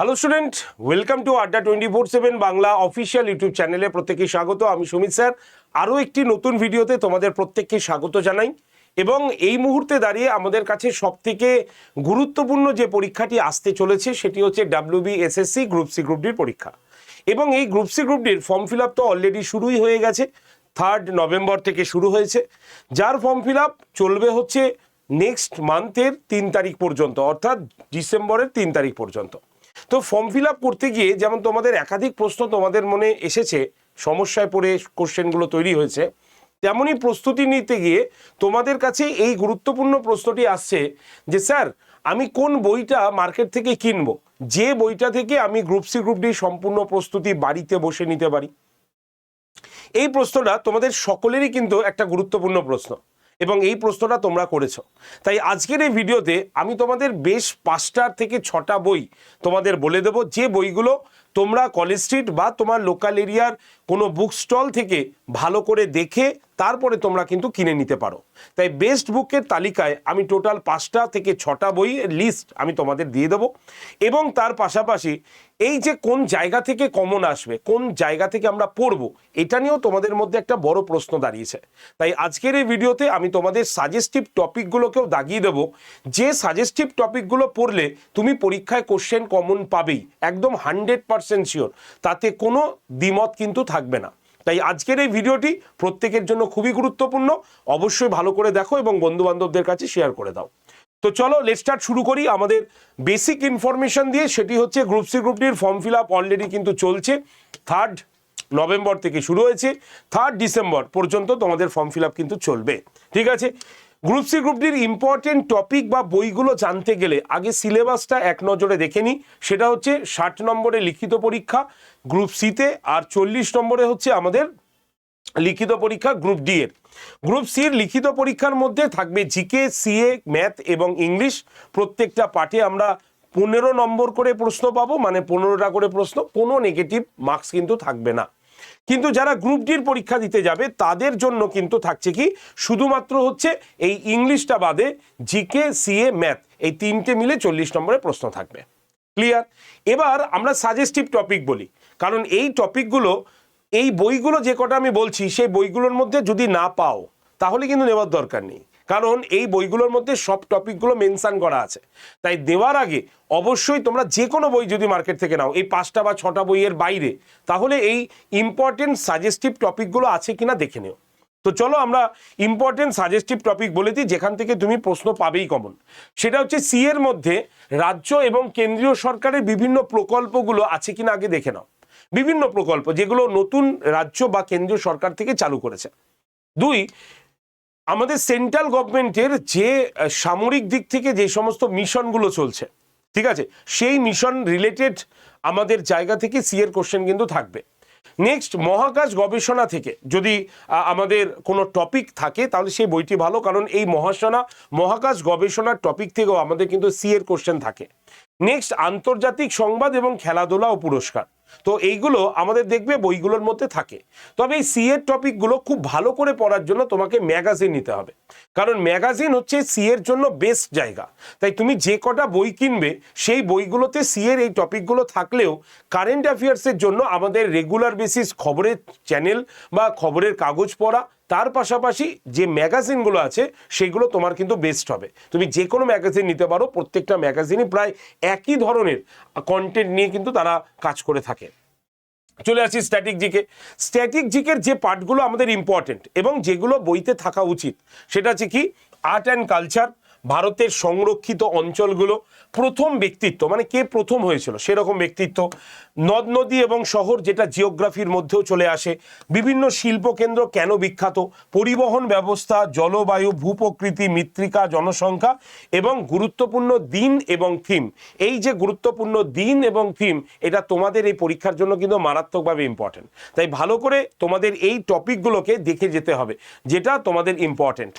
Hello student welcome to Adda twenty four seven Bangla official YouTube চ্যানেলে প্রত্যেককে স্বাগত। আমি সুমিত স্যার। আরও একটি নতুন ভিডিওতে তোমাদের প্রত্যেককে স্বাগত জানাই। এবং এই মুহূর্তে দাঁড়িয়ে আমাদের কাছে সবথেকে গুরুত্বপূর্ণ যে পরীক্ষাটি আসতে চলেছে, সেটি হচ্ছে WB SSC group C group ডির পরীক্ষা। এবং এই গ্রুপ সি গ্রুপ ডির ফর্ম ফিল আপ তো অলরেডি শুরুই হয়ে গেছে। থার্ড নভেম্বর থেকে শুরু হয়েছে। যার ফর্ম ফিল আপ চলবে হচ্ছে নেক্সট মান্থের তিন তারিখ পর্যন্ত, অর্থাৎ ডিসেম্বরের তিন তারিখ পর্যন্ত। তো ফর্ম ফিল আপ করতে গিয়ে যেমন তোমাদের একাধিক প্রশ্ন তোমাদের মনে এসেছে, সমস্যায় পড়ে কোশ্চেনগুলো তৈরি হয়েছে, তেমনই প্রস্তুতি নিতে গিয়ে তোমাদের কাছে এই গুরুত্বপূর্ণ প্রশ্নটি আসছে যে, স্যার, আমি কোন বইটা মার্কেট থেকে কিনব? যে বইটা থেকে আমি গ্রুপ সি গ্রুপ ডি সম্পূর্ণ প্রস্তুতি বাড়িতে বসে নিতে পারি? এই প্রশ্নটা তোমাদের সকলেরই কিন্তু একটা গুরুত্বপূর্ণ প্রশ্ন। এবং এই প্রশ্নটা তোমরা করেছ। তাই আজকের এই ভিডিওতে আমি তোমাদের বেশ পাঁচটা থেকে ছটা বই তোমাদের বলে দেব। যে বইগুলো তোমরা কলেজ স্ট্রিট বা তোমার লোকাল এরিয়ার কোনো বুক স্টল থেকে ভালো করে দেখে তারপরে তোমরা কিন্তু কিনে নিতে পারো। তাই বেস্ট বুকের তালিকায় আমি টোটাল পাঁচটা থেকে ছটা বইয়ের লিস্ট আমি তোমাদের দিয়ে দেবো এবং তার পাশাপাশি এই যে কোন জায়গা থেকে কমন আসবে, কোন জায়গা থেকে আমরা পড়ব, এটা নিয়েও তোমাদের মধ্যে একটা বড় প্রশ্ন দাঁড়িয়েছে। তাই আজকের এই ভিডিওতে আমি তোমাদের সাজেস্টিভ টপিকগুলোকেও দাগিয়ে দেবো। যে সাজেস্টিভ টপিকগুলো পড়লে তুমি পরীক্ষায় কোশ্চেন কমন পাবেই, একদম হান্ড্রেড পার্সেন্ট শিওর তাতে কোনো দ্বিমত কিন্তু থাকবে না। তাই আজকের এই ভিডিওটি প্রত্যেকের জন্য খুবই গুরুত্বপূর্ণ। অবশ্যই ভালো করে দেখো এবং বন্ধু বান্ধবদের কাছে শেয়ার করে দাও। তো চলো লেট স্টার্ট শুরু করি আমাদের বেসিক ইনফরমেশন দিয়ে। সেটি হচ্ছে গ্রুপ সি গ্রুপটির ফর্ম ফিল আপ অলরেডি কিন্তু চলছে। থার্ড নভেম্বর থেকে শুরু হয়েছে। থার্ড ডিসেম্বর পর্যন্ত তোমাদের ফর্ম ফিল আপ কিন্তু চলবে। ঠিক আছে? গ্রুপ সি গ্রুপটির ইম্পর্টেন্ট টপিক বা বইগুলো জানতে গেলে আগে সিলেবাসটা এক নজরে দেখে নিই। সেটা হচ্ছে ষাট নম্বরে লিখিত পরীক্ষা গ্রুপ সিতে আর চল্লিশ নম্বরে হচ্ছে আমাদের লিখিত পরীক্ষা গ্রুপ ডি এর। গ্রুপ সির লিখিত পরীক্ষার মধ্যে থাকবে জিকে, সিএ, ম্যাথ এবং ইংলিশ। প্রত্যেকটা পাঠে আমরা পনেরো নম্বর করে প্রশ্ন পাবো মানে পনেরোটা করে প্রশ্ন, কোনো নেগেটিভ মার্কস কিন্তু থাকবে না। কিন্তু যারা গ্রুপ ডির পরীক্ষা দিতে যাবে, তাদের জন্য কিন্তু থাকছে কি? শুধুমাত্র হচ্ছে এই ইংলিশটা বাদে জিকে সিএ ম্যাথ এই তিনটে মিলে চল্লিশ নম্বরের প্রশ্ন থাকবে। ক্লিয়ার এবার আমরা সাজেস্টিভ টপিক বলি। কারণ এই টপিকগুলো এই বইগুলো যে কটা আমি বলছি, সেই বইগুলোর মধ্যে যদি না পাও, তাহলে কিন্তু নেওয়ার দরকার নেই। কারণ এই বইগুলোর মধ্যে সব টপিকগুলো মেনশন করা আছে। তাই দেওয়ার আগে অবশ্যই তোমরা যে কোনো বই যদি মার্কেট থেকে নাও, এই পাঁচটা বা ছটা বইয়ের বাইরে, তাহলে এই ইম্পর্টেন্ট সাজেস্টিভ টপিকগুলো আছে কিনা দেখে নিও। তো চলো আমরা ইম্পর্টেন্ট সাজেস্টিভ টপিক বলে দিই, যেখান থেকে তুমি প্রশ্ন পাবেই কমন সেটা হচ্ছে সি এর মধ্যে রাজ্য এবং কেন্দ্রীয় সরকারের বিভিন্ন প্রকল্পগুলো আছে কিনা আগে দেখে নাও। বিভিন্ন প্রকল্প যেগুলো নতুন রাজ্য বা কেন্দ্রীয় সরকার থেকে চালু করেছে। দুই আমাদের সেন্ট্রাল গভর্নমেন্টের যে সামরিক দিক থেকে যে সমস্ত মিশনগুলো চলছে, ঠিক আছে? সেই মিশন রিলেটেড আমাদের জায়গা থেকে সি এর কোশ্চেন কিন্তু থাকবে। নেক্সট মহাকাশ গবেষণা থেকে যদি আমাদের কোনো টপিক থাকে, তাহলে সেই বইটি ভালো, কারণ এই মহাসনা, মহাকাশ গবেষণার টপিক থেকেও আমাদের কিন্তু সি এর কোশ্চেন থাকে। নেক্সট আন্তর্জাতিক সংবাদ এবং খেলাধুলা ও পুরস্কার। তো এইগুলো আমাদের দেখবে বইগুলোর মধ্যে থাকে। তবে এই সি এর টপিকগুলো খুব ভালো করে পড়ার জন্য তোমাকে ম্যাগাজিন নিতে হবে। কারণ ম্যাগাজিন হচ্ছে সি এর জন্য বেস্ট জায়গা। তাই তুমি যে কটা বই কিনবে, সেই বইগুলোতে সি এর এই টপিকগুলো থাকলেও কারেন্ট অ্যাফেয়ার্সের জন্য আমাদের রেগুলার বেসিস খবরের চ্যানেল বা খবরের কাগজ পড়া তার পাশাপাশি যে ম্যাগাজিনগুলো আছে, সেগুলো তোমার কিন্তু বেস্ট হবে। তুমি যে কোনো ম্যাগাজিন নিতে পারো, প্রত্যেকটা ম্যাগাজিনই প্রায় একই ধরনের কন্টেন্ট নিয়ে কিন্তু তারা কাজ করে থাকে। চলে আসি স্ট্যাটিক জিকে স্ট্যাটিক জিকের যে পার্টগুলো আমাদের ইম্পর্টেন্ট এবং যেগুলো বইতে থাকা উচিত, সেটা হচ্ছে কি আর্ট অ্যান্ড কালচার ভারতের সংরক্ষিত অঞ্চলগুলো প্রথম ব্যক্তিত্ব মানে কে প্রথম হয়েছিল, সেরকম ব্যক্তিত্ব। নদ নদী এবং শহর যেটা জিওগ্রাফির মধ্যেও চলে আসে। বিভিন্ন শিল্পকেন্দ্র কেন বিখ্যাত? পরিবহন ব্যবস্থা, জলবায়ু, ভূপ্রকৃতি, মৃত্তিকা, জনসংখ্যা এবং গুরুত্বপূর্ণ দিন এবং থিম। এই যে গুরুত্বপূর্ণ দিন এবং থিম, এটা তোমাদের এই পরীক্ষার জন্য কিন্তু মারাত্মকভাবে ইম্পর্টেন্ট তাই ভালো করে তোমাদের এই টপিকগুলোকে দেখে যেতে হবে, যেটা তোমাদের ইম্পর্টেন্ট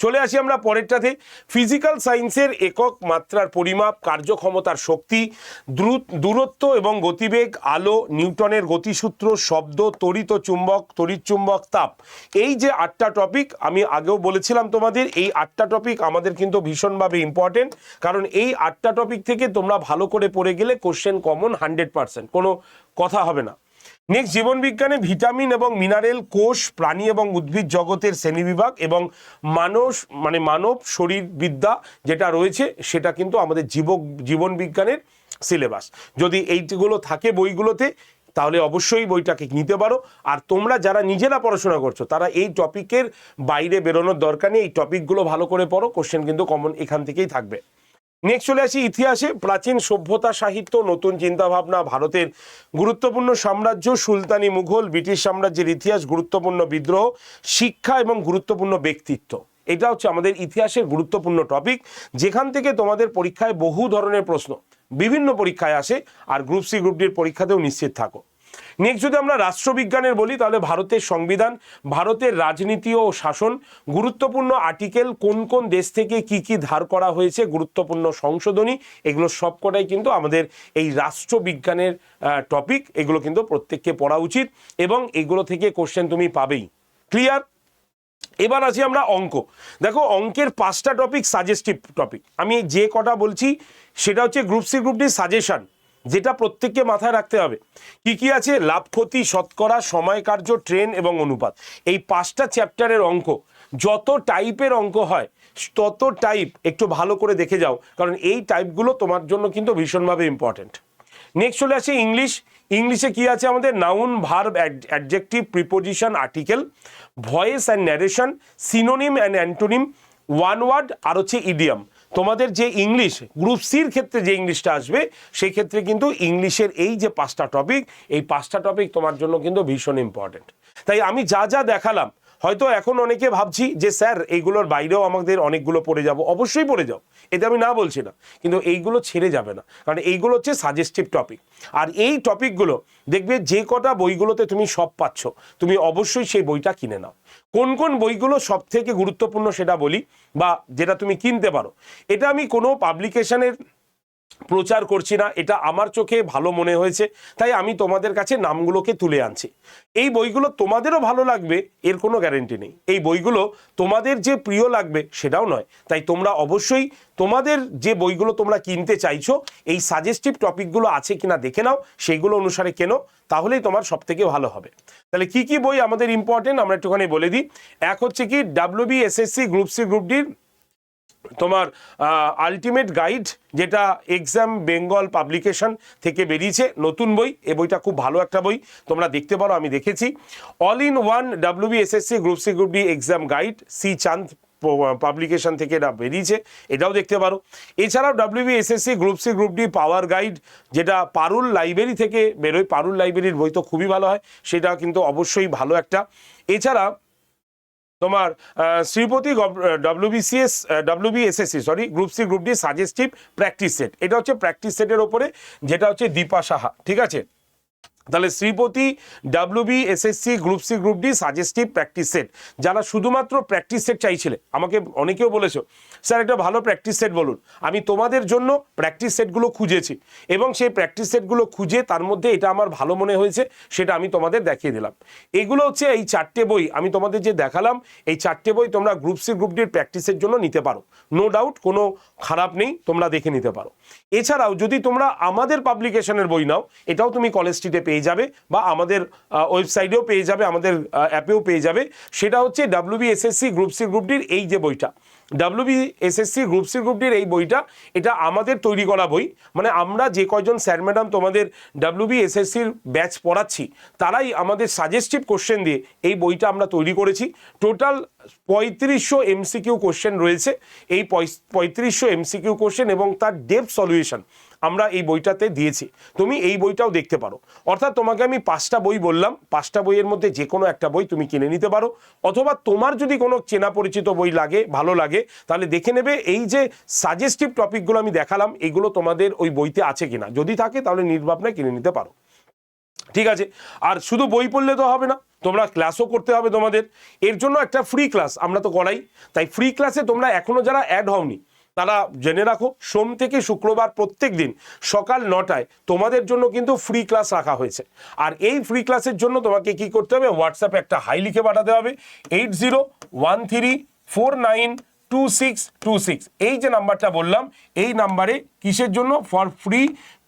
চলে আসি আমরা পরেরটাতে ফিজিক্যাল সায়েন্সের একক মাত্রার পরিমাপ, কার্যক্ষমতার শক্তি, দ্রুত, দূরত্ব এবং গতিবেগ, আলো, নিউটনের গতিসূত্র, শব্দ তড়িৎ চুম্বক তড়িৎ চুম্বক, তাপ। এই যে আটটা টপিক আমি আগেও বলেছিলাম তোমাদের, এই আটটা টপিক আমাদের কিন্তু ভীষণভাবে ইম্পর্টেন্ট কারণ এই আটটা টপিক থেকে তোমরা ভালো করে পড়ে গেলে কোশ্চেন কমন হান্ড্রেড পার্সেন্ট কোনো কথা হবে না। নেক্সট জীবন বিজ্ঞানে ভিটামিন এবং মিনারেল কোষ, প্রাণী এবং উদ্ভিদ জগতের শ্রেণীবিভাগ এবং মানস মানে মানব শরীরবিদ্যা যেটা রয়েছে, সেটা কিন্তু আমাদের জীব জীবন বিজ্ঞানের সিলেবাস যদি এইগুলো থাকে বইগুলোতে, তাহলে অবশ্যই বইটাকে নিতে পারো। আর তোমরা যারা নিজেরা পড়াশোনা করছ, তারা এই টপিকের বাইরে বেরোনোর দরকার নেই। এই টপিকগুলো ভালো করে পড়ো কোশ্চেন কিন্তু কমন এখান থেকেই থাকবে। নেক্সট চলে আসি ইতিহাসে প্রাচীন সভ্যতা সাহিত্য, নতুন চিন্তাভাবনা, ভারতের গুরুত্বপূর্ণ সাম্রাজ্য, সুলতানি মুঘল, ব্রিটিশ সাম্রাজ্যের ইতিহাস, গুরুত্বপূর্ণ বিদ্রোহ, শিক্ষা এবং গুরুত্বপূর্ণ ব্যক্তিত্ব। এটা হচ্ছে আমাদের ইতিহাসের গুরুত্বপূর্ণ টপিক যেখান থেকে তোমাদের পরীক্ষায় বহু ধরনের প্রশ্ন, বিভিন্ন পরীক্ষায় আসে, আর গ্রুপ সি গ্রুপ ডির পরীক্ষাতেও নিশ্চিত থাকো। নেক্সট যদি আমরা রাষ্ট্রবিজ্ঞানের বলি, তাহলে ভারতের সংবিধান, ভারতের রাজনীতি ও শাসন, গুরুত্বপূর্ণ আর্টিকেল কোন কোন দেশ থেকে কি কি ধার করা হয়েছে, গুরুত্বপূর্ণ সংশোধনী, এগুলো সবকটাই কিন্তু আমাদের এই রাষ্ট্রবিজ্ঞানের টপিক এগুলো কিন্তু প্রত্যেককে পড়া উচিত এবং এগুলো থেকে কোশ্চেন তুমি পাবেই। ক্লিয়ার এবার আসি আমরা অঙ্ক। দেখো, অঙ্কের পাঁচটা টপিক সাজেস্টিভ টপিক আমি যে কটা বলছি, সেটা হচ্ছে group C group D suggestion যেটা প্রত্যেককে মাথায় রাখতে হবে। কি কি আছে? লাভ, ক্ষতি, শতকরা, সময়, কার্য, ট্রেন এবং অনুপাত। এই পাঁচটা চ্যাপ্টারের অঙ্ক, যত টাইপের অঙ্ক হয়, তত টাইপ একটু ভালো করে দেখে যাও, কারণ এই টাইপগুলো তোমার জন্য কিন্তু ভীষণভাবে ইম্পর্টেন্ট নেক্সট চলে আসে ইংলিশ ইংলিশে কি আছে আমাদের? Noun verb adjective preposition article voice and narration synonym and antonym one word আর হচ্ছে ইডিয়াম তোমাদের যে ইংলিশ গ্রুপ সির ক্ষেত্রে যে ইংলিশটা আসবে, সেই ক্ষেত্রে কিন্তু ইংলিশের এই যে পাঁচটা টপিক এই পাঁচটা টপিক তোমার জন্য কিন্তু ভীষণ ইম্পর্টেন্ট তাই আমি যা যা দেখালাম, হয়তো এখন অনেকে ভাবছি যে, স্যার, এইগুলোর বাইরেও আমাদের অনেকগুলো পড়ে যাব। অবশ্যই পড়ে যাও, এতে আমি না বলছি না। কিন্তু এইগুলো ছেড়ে যাবে না, কারণ এইগুলো হচ্ছে সাজেস্টিভ টপিক আর এই টপিকগুলো দেখবে যে কটা বইগুলোতে তুমি সব পাচ্ছ, তুমি অবশ্যই সেই বইটা কিনে নাও। কোন কোন বইগুলো সব থেকে গুরুত্বপূর্ণ সেটা বলি বা যেটা তুমি কিনতে পারো। এটা আমি কোনো পাবলিকেশনের প্রচার করছি না, এটা আমার চোখে ভালো মনে হয়েছে, তাই আমি তোমাদের কাছে নামগুলোকে তুলে আনছি। এই বইগুলো তোমাদেরও ভালো লাগবে, এর কোনো গ্যারেন্টি নেই। এই বইগুলো তোমাদের যে প্রিয় লাগবে, সেটাও নয়। তাই তোমরা অবশ্যই তোমাদের যে বইগুলো তোমরা কিনতে চাইছো, এই সাজেস্টিভ টপিকগুলো আছে কিনা দেখে নাও সেইগুলো অনুসারে কেনো, তাহলেই তোমার সব থেকে ভালো হবে। তাহলে কি কি বই আমাদের ইম্পর্টেন্ট আমরা একটুখানি বলে দিই। এক হচ্ছে কি WB SSC group C group ডির তোমার আলটিমেট গাইড যেটা এক্সাম বেঙ্গল পাবলিকেশন থেকে বেরিয়েছে, নতুন বই, এ বইটা খুব ভালো একটা বই, তোমরা দেখতে পারো, আমি দেখেছি। All in one WB SSC group C group D exam guide C Chand publication থেকে এটা বেরিয়েছে, এটাও দেখতে পারো। এছাড়াও WB SSC group C group D power guide যেটা পারুল লাইব্রেরি থেকে বেরোয়, পারুল লাইব্রেরির বই তো খুবই ভালো হয়, সেটা কিন্তু অবশ্যই ভালো একটা। এছাড়া তোমার Sripati WBCS WBSSC sorry group C group D suggestive practice set এটা হচ্ছে প্র্যাকটিস সেটের ওপরে, যেটা হচ্ছে দীপা সাহা, ঠিক আছে? তাহলে Sripati WB SSC group C group D suggestive practice set যারা শুধুমাত্র প্র্যাকটিস সেট চাইছিলে, আমাকে অনেকেও বলেছ, স্যার, একটা ভালো প্র্যাকটিস সেট বলুন। আমি তোমাদের জন্য প্র্যাকটিস সেটগুলো খুঁজেছি এবং সেই প্র্যাকটিস সেটগুলো খুঁজে তার মধ্যে এটা আমার ভালো মনে হয়েছে, সেটা আমি তোমাদের দেখিয়ে দিলাম। এগুলো হচ্ছে এই চারটে বই, আমি তোমাদের যে দেখালাম, এই চারটে বই তোমরা গ্রুপ সি গ্রুপ ডির প্র্যাকটিসের জন্য নিতে পারো। নো ডাউট কোনো খারাপ নেই, তোমরা দেখে নিতে পারো। এছাড়াও যদি তোমরা আমাদের পাবলিকেশনের বই নাও, এটাও তুমি কলেজ স্ট্রিটে পেয়ে যাবে বা আমাদের ওয়েবসাইটেও পেয়ে যাবে, আমাদের অ্যাপেও পেয়ে যাবে। সেটা হচ্ছে WB SSC group C group ডির এই যে বইটা। WB SSC group C group ডির এই বইটা, এটা আমাদের তৈরি করা বই। মানে আমরা যে কয়জন স্যার ম্যাডাম তোমাদের ডাব্লিউবি এসএসসির ব্যাচ পড়াচ্ছি, তারাই আমাদের সাজেস্টিভ কোশ্চেন দিয়ে এই বইটা আমরা তৈরি করেছি। টোটাল পঁয়ত্রিশশো এমসিকিউ কোশ্চেন রয়েছে। এই পঁয়ত্রিশশো এমসিকিউ কোশ্চেন এবং তার ডেপ সলিউশন আমরা এই বইটাতে দিয়েছি। তুমি এই বইটাও দেখতে পারো। অর্থাৎ তোমাকে আমি পাঁচটা বই বললাম। পাঁচটা বইয়ের মধ্যে যে কোনো একটা বই তুমি কিনে নিতে পারো। অথবা তোমার যদি কোনো চেনা পরিচিত বই লাগে, ভালো লাগে, তাহলে দেখে নেবে এই যে সাজেস্টিভ টপিকগুলো আমি দেখালাম, এগুলো তোমাদের ওই বইতে আছে কিনা। যদি থাকে তাহলে নির্ভাবনায় কিনে নিতে পারো। ঠিক আছে? আর শুধু বই পড়লে তো হবে না। তোমরা ক্লাসও করতে হবে তোমাদের। এর জন্য একটা ফ্রি ক্লাস আমরা তো করাই। তাই ফ্রি ক্লাসে তোমরা এখনও যারা অ্যাড হওনি, তারা জেনে রাখো, সোম থেকে শুক্রবার প্রত্যেক দিন সকাল নটায় তোমাদের জন্য কিন্তু ফ্রি ক্লাস রাখা হয়েছে। আর এই ফ্রি ক্লাসের জন্য তোমাকে কি করতে হবে হোয়াটসঅ্যাপে একটা হাই লিখে পাঠাতে হবে eight zero one three four nine two six two six এই যে নাম্বারটা বললাম, এই নাম্বারে কিসের জন্য? ফর ফ্রি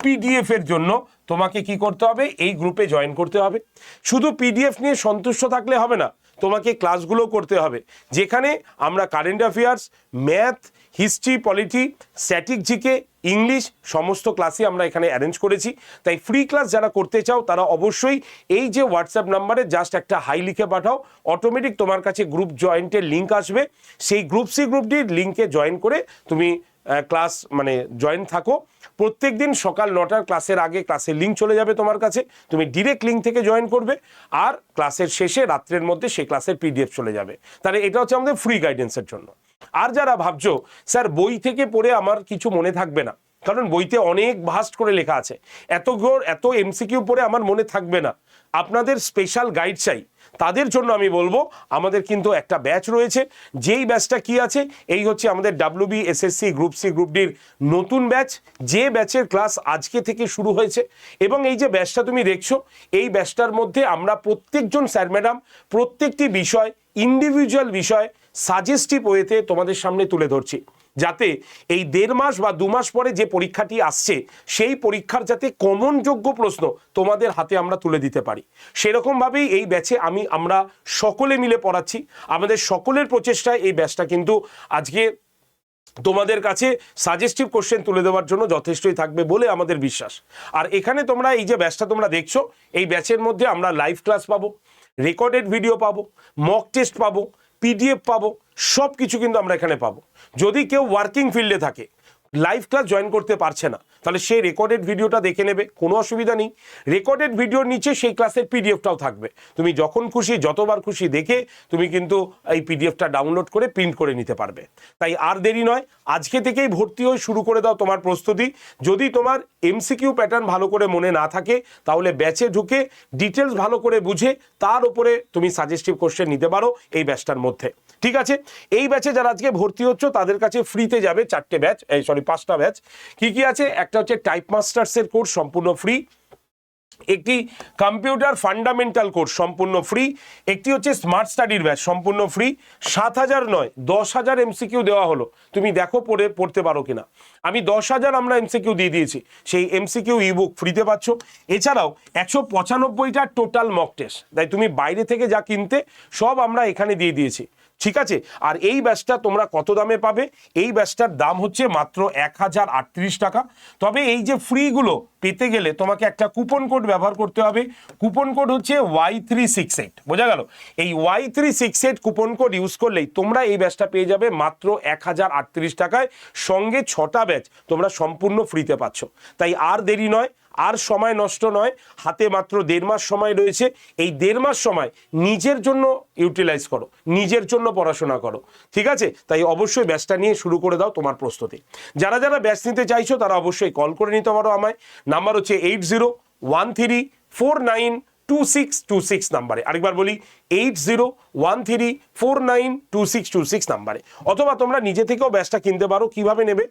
পিডিএফের জন্য। তোমাকে কি করতে হবে? এই গ্রুপে জয়েন করতে হবে। শুধু পিডিএফ নিয়ে সন্তুষ্ট থাকলে হবে না, তোমাকে ক্লাসগুলো করতে হবে। যেখানে আমরা current affairs math history polity static GK English সমস্ত ক্লাসই আমরা এখানে অ্যারেঞ্জ করেছি। তাই ফ্রি ক্লাস যারা করতে চাও, তারা অবশ্যই এই যে হোয়াটসঅ্যাপ নাম্বারে জাস্ট একটা হাই লিখে পাঠাও। অটোমেটিক তোমার কাছে গ্রুপ জয়েন্টের লিঙ্ক আসবে। সেই গ্রুপ সি গ্রুপটির লিঙ্কে জয়েন করে তুমি ক্লাস মানে জয়েন থাকো। প্রত্যেক দিন সকাল নটার ক্লাসের আগে ক্লাসের লিঙ্ক চলে যাবে তোমার কাছে। তুমি ডিরেক্ট লিঙ্ক থেকে জয়েন করবে। আর ক্লাসের শেষে রাত্রের মধ্যে সেই ক্লাসের পিডিএফ চলে যাবে। তাহলে এটা হচ্ছে আমাদের ফ্রি গাইডেন্সের জন্য। আর যারা ভাবছ, স্যার, বই থেকে পড়ে আমার কিছু মনে থাকবে না। কারণ বইতে অনেক ভাস্ট করে লেখা আছে। এত গোর এত এমসিকিউ পড়ে আমার মনে থাকবে না। আপনাদের স্পেশাল গাইড চাই। তাদের জন্য আমি বলব, আমাদের কিন্তু একটা ব্যাচ রয়েছে। যেই ব্যাচটা কি আছে, এই হচ্ছে আমাদের WB SSC group C group ডির নতুন ব্যাচ যে ব্যাচের ক্লাস আজকে থেকে শুরু হয়েছে। এবং এই যে ব্যাচটা তুমি দেখছ, এই ব্যাচটার মধ্যে আমরা প্রত্যেকজন স্যার ম্যাডাম প্রত্যেকটি বিষয় ইন্ডিভিজুয়াল বিষয় সাজেস্টিভ ওয়েতে তোমাদের সামনে তুলে ধরছি। যাতে এই দেড় মাস বা দু মাস পরে যে পরীক্ষাটি আসছে, সেই পরীক্ষার যাতে কমন যোগ্য প্রশ্ন তোমাদের হাতে আমরা তুলে দিতে পারি। সেরকমভাবেই এই ব্যাচে আমি, আমরা সকলে মিলে পড়াচ্ছি। আমাদের সকলের প্রচেষ্টায় এই ব্যাচটা কিন্তু আজকে তোমাদের কাছে সাজেস্টিভ কোশ্চেন তুলে দেওয়ার জন্য যথেষ্টই থাকবে বলে আমাদের বিশ্বাস। আর এখানে তোমরা এই যে ব্যাচটা তোমরা দেখছ, এই ব্যাচের মধ্যে আমরা লাইভ ক্লাস পাবো রেকর্ডেড ভিডিও পাবো মক টেস্ট পাবো পিডিএফ পাবো সব কিছু কিন্তু আমরা এখানে পাবো। যদি কেউ ওয়ার্কিং ফিল্ডে থাকে লাইভ ক্লাস জয়েন করতে পারছে না তাহলে সেই রেকর্ডেড ভিডিওটা দেখে নেবে, কোনো অসুবিধা নেই। রেকর্ডেড ভিডিওর নিচে সেই ক্লাসের পিডিএফটাও থাকবে। তুমি যখন খুশি, যতবার খুশি দেখে তুমি কিন্তু এই পিডিএফটা ডাউনলোড করে প্রিন্ট করে নিতে পারবে। তাই আর দেরি নয়, আজকে থেকেই ভর্তি হয়ে শুরু করে দাও তোমার প্রস্তুতি। যদি তোমার এমসিকিউ প্যাটার্ন ভালো করে মনে না থাকে, তাহলে ব্যাচে ঢুকে ডিটেলস ভালো করে বুঝে তার উপরে তুমি সাজেস্টিভ কোশ্চেন নিতে পারো এই ব্যাচটার মধ্যে। ঠিক আছে? এই ব্যাচে যারা আজকে ভর্তি হচ্ছ, তাদের কাছে ফ্রিতে যাবে চারটে ব্যাচ এই সরি পাঁচটা ব্যাচ কি কি আছে? একটা হচ্ছে টাইপ মাস্টার্সের কোর্স সম্পূর্ণ ফ্রি একটি কম্পিউটার ফান্ডামেন্টাল কোর্স সম্পূর্ণ ফ্রি একটি হচ্ছে স্মার্ট স্টাডির ব্যাচ সম্পূর্ণ ফ্রি সাত হাজার নয়, দশ হাজার এমসিকিউ দেওয়া হলো। তুমি দেখো পড়ে, পড়তে পারো কিনা। আমি দশ হাজার আমরা এমসিকিউ দিয়ে দিয়েছি। সেই এমসিকিউ ইবুক ফ্রিতে পাচ্ছ। এছাড়াও একশো পঁচানব্বইটা টোটাল মক টেস্ট তাই তুমি বাইরে থেকে যা কিনতে, সব আমরা এখানে দিয়ে দিয়েছি। ঠিক আছে? আর এই ব্যাচটা তোমরা কত দামে পাবে? এই ব্যাচটার দাম হচ্ছে মাত্র এক হাজার আটত্রিশ টাকা। তবে এই যে ফ্রিগুলো পেতে গেলে তোমাকে একটা কুপন কোড ব্যবহার করতে হবে। কুপন কোড হচ্ছে ওয়াই থ্রি সিক্স এইট। বোঝা গেল? এই Y three six eight coupon code use করলেই তোমরা এই ব্যাচটা পেয়ে যাবে মাত্র এক হাজার আটত্রিশ টাকায়। সঙ্গে ছটা ব্যাচ তোমরা সম্পূর্ণ ফ্রিতে পাচ্ছ। তাই আর দেরি নয় আর সময় নষ্ট নয়, হাতে মাত্র দেড় মাস সময় রয়েছে। এই দেড় মাস সময় নিজের জন্য ইউটিলাইজ করো, নিজের জন্য পড়াশোনা করো, ঠিক আছে? তাই অবশ্যই ব্যাচটা নিয়ে শুরু করে দাও তোমার প্রস্তুতি। যারা যারা ব্যাচ নিতে চাইছো, তারা অবশ্যই কল করে নিতে পারো আমায়। নাম্বার হচ্ছে eight zero one three four nine two six two six নাম্বারে। আরেকবার বলি eight zero one three four nine two six two six নাম্বারে। অথবা তোমরা নিজে থেকেও ব্যাচটা কিনতে পারো, কীভাবে নেবে?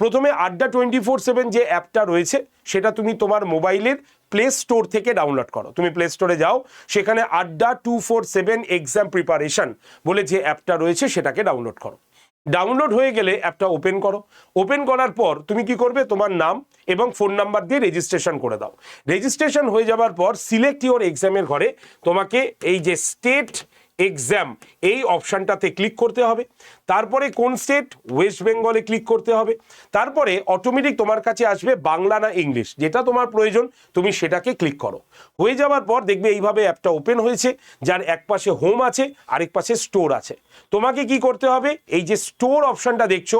প্রথমে আড্ডা টোয়েন্টি ফোর সেভেন যে অ্যাপটা রয়েছে, সেটা তুমি তোমার মোবাইলের প্লে স্টোর থেকে ডাউনলোড করো। তুমি প্লে স্টোরে যাও, সেখানে Adda two four seven exam preparation বলে যে অ্যাপটা রয়েছে, সেটাকে ডাউনলোড করো। ডাউনলোড হয়ে গেলে অ্যাপটা ওপেন করো। ওপেন করার পর তুমি কি করবে? তোমার নাম এবং ফোন নাম্বার দিয়ে রেজিস্ট্রেশন করে দাও। রেজিস্ট্রেশন হয়ে যাওয়ার পর সিলেক্ট ইওর এক্সামের ঘরে তোমাকে এই যে স্টেট এক্সাম এই অপশানটাতে ক্লিক করতে হবে। তারপরে কোন স্টেট ওয়েস্ট বেঙ্গলে ক্লিক করতে হবে। তারপরে অটোমেটিক তোমার কাছে আসবে বাংলা না ইংলিশ যেটা তোমার প্রয়োজন, তুমি সেটাকে ক্লিক করো। হয়ে যাওয়ার পর দেখবে এইভাবে অ্যাপটা ওপেন হয়েছে, যার এক পাশে হোম আছে, আরেক পাশে স্টোর আছে। তোমাকে কি করতে হবে? এই যে স্টোর অপশানটা দেখছ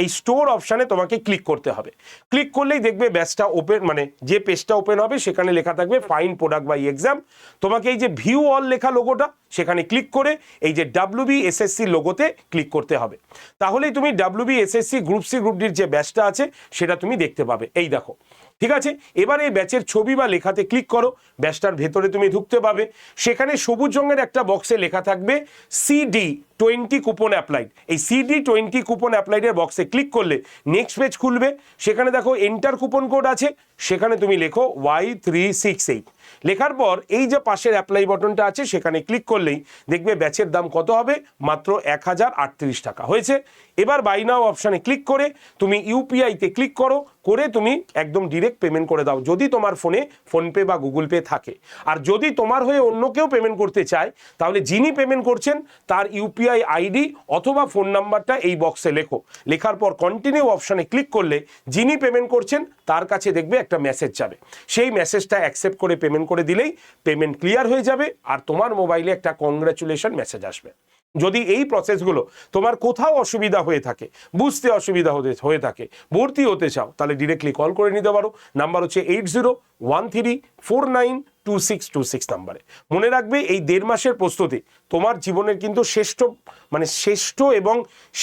এই স্টোর অপশানে তোমাকে ক্লিক করতে হবে। ক্লিক করলেই দেখবে ব্যাচটা ওপেন মানে যে পেজটা ওপেন হবে, সেখানে লেখা থাকবে ফাইন প্রোডাক্ট বাই এক্সাম তোমাকে এই যে ভিউ অল লেখা লোগোটা সেখানে ক্লিক করে এই যে ডাব্লিউবি এসএসসি লোগোতে ক্লিক করতে হবে। তাহলেই তুমি WB SSC group C group ডির যে ব্যাচটা আছে, সেটা তুমি দেখতে পাবে। এই দেখো ঠিক আছে? এবার এই ব্যাচের ছবি বা লেখাতে ক্লিক করো। ব্যাচটার ভেতরে তুমি ঢুকতে পাবে। সেখানে সবুজ রঙের একটা বক্সে লেখা থাকবে সিডি টোয়েন্টি কুপন অ্যাপ্লাইড এই সিডি টোয়েন্টি কুপন অ্যাপ্লাইডের বক্সে ক্লিক করলে নেক্সট পেজ খুলবে। সেখানে দেখো এন্টার কুপন কোড আছে। সেখানে তুমি লেখো ওয়াই থ্রি সিক্স এইট লেখার পর এই যে পাশের অ্যাপ্লাই বটনটা আছে, সেখানে ক্লিক করলেই দেখবে ব্যাচের দাম কত হবে? মাত্র এক হাজার আটত্রিশ টাকা। হয়েছে? এবার বাই নাও অপশানে ক্লিক করে তুমি ইউপিআইতে ক্লিক করো। করে তুমি একদম ডিরেক্ট পেমেন্ট করে দাও, যদি তোমার ফোনে ফোনপে বা গুগল পে থাকে। আর যদি তোমার হয়ে অন্য কেউ পেমেন্ট করতে চায়, তাহলে যিনি পেমেন্ট করছেন, তার ইউপিআই আইডি অথবা ফোন নাম্বারটা এই বক্সে লেখো। লেখার পর কন্টিনিউ অপশানে ক্লিক করলে, যিনি পেমেন্ট করছেন, তার কাছে দেখবে একটা মেসেজ যাবে। সেই মেসেজটা অ্যাকসেপ্ট করে পেমেন্ট করে দিলেই পেমেন্ট ক্লিয়ার হয়ে যাবে, আর তোমার মোবাইলে একটা কংগ্রাচুলেশন মেসেজ আসবে। যদি এই প্রসেসগুলো তোমার কোথাও অসুবিধা হয়ে থাকে, বুঝতে অসুবিধা হতে, হয়ে থাকে, ভর্তি হতে চাও, তাহলে ডিরেক্টলি কল করে নিতে পারো। নাম্বার হচ্ছে eight zero one three four nine two six two six নাম্বারে মনে রাখবে এই দেড় মাসের প্রস্তুতি তোমার জীবনের কিন্তু শ্রেষ্ঠ মানে শ্রেষ্ঠ এবং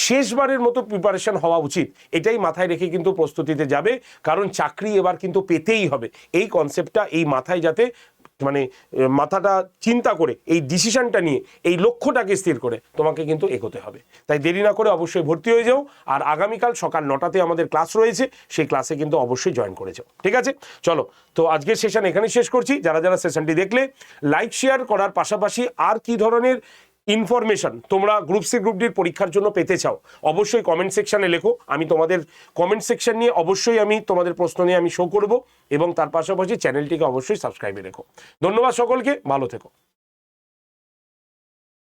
শেষবারের মতো প্রিপারেশন হওয়া উচিত। এটাই মাথায় রেখে কিন্তু প্রস্তুতিতে যাবে, কারণ চাকরি এবার কিন্তু পেতেই হবে। এই কনসেপ্টটা এই মাথায় যাতে মানে মাথাটা চিন্তা করে, এই ডিসিশনটা নিয়ে, এই লক্ষ্যটাকে স্থির করে, তোমাকে কিন্তু এগোতে হবে। তাই দেরি না করে অবশ্যই ভর্তি হয়ে যাও, আর আগামীকাল সকাল নটাতে আমাদের ক্লাস রয়েছে, সেই ক্লাসে কিন্তু অবশ্যই জয়েন করে যাও, ঠিক আছে? চলো, তো আজকের সেশন এখানেই শেষ করছি। যারা যারা সেশনটি দেখলে লাইক শেয়ার করার পাশাপাশি আর কি ধরনের ইনফরমেশন তোমরা গ্রুপ সি গ্রুপ ডির পরীক্ষার জন্য পেতে চাও, অবশ্যই কমেন্ট সেকশানে লেখো। আমি তোমাদের কমেন্ট সেকশন নিয়ে অবশ্যই আমি তোমাদের প্রশ্ন নিয়ে আমি শো করব এবং তার পাশাপাশি চ্যানেলটিকে অবশ্যই সাবস্ক্রাইবে রেখো। ধন্যবাদ সকলকে, ভালো থেকো।